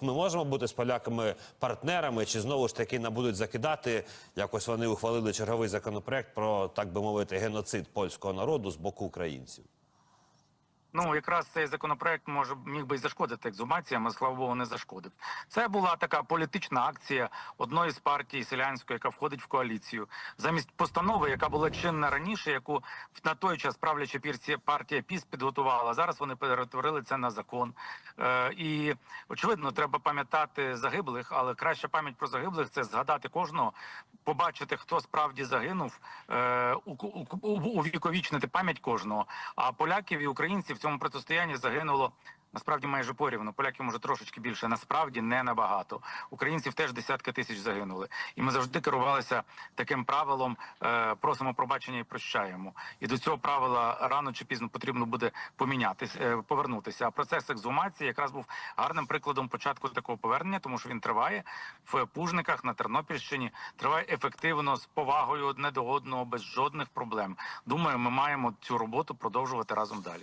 Ми можемо бути з поляками партнерами, чи знову ж таки нам будуть закидати? Якось вони ухвалили черговий законопроект про так би мовити геноцид польського народу з боку українців. Ну, якраз цей законопроект може міг би й зашкодити екзумаціям, а слава Богу, не зашкодив. Це була така політична акція одної з партій селянської, яка входить в коаліцію, замість постанови, яка була чинна раніше, яку на той час правляча партія ПІС підготувала. Зараз вони перетворили це на закон. Е, і очевидно, треба пам'ятати загиблих, але краща пам'ять про загиблих це згадати кожного, побачити, хто справді загинув, е, увіковічнити пам'ять кожного. А поляків і українців цьому протистоянні загинуло. Насправді майже порівну. Поляків може трошечки більше. Насправді не набагато. Українців теж десятки тисяч загинули. І ми завжди керувалися таким правилом: е, просимо пробачення і прощаємо. І до цього правила рано чи пізно потрібно буде помінятися, е, повернутися. А процес екзумації якраз був гарним прикладом початку такого повернення, тому що він триває в Пужниках на Тернопільщині. Триває ефективно з повагою одне до одного, без жодних проблем. Думаю, ми маємо цю роботу продовжувати разом далі.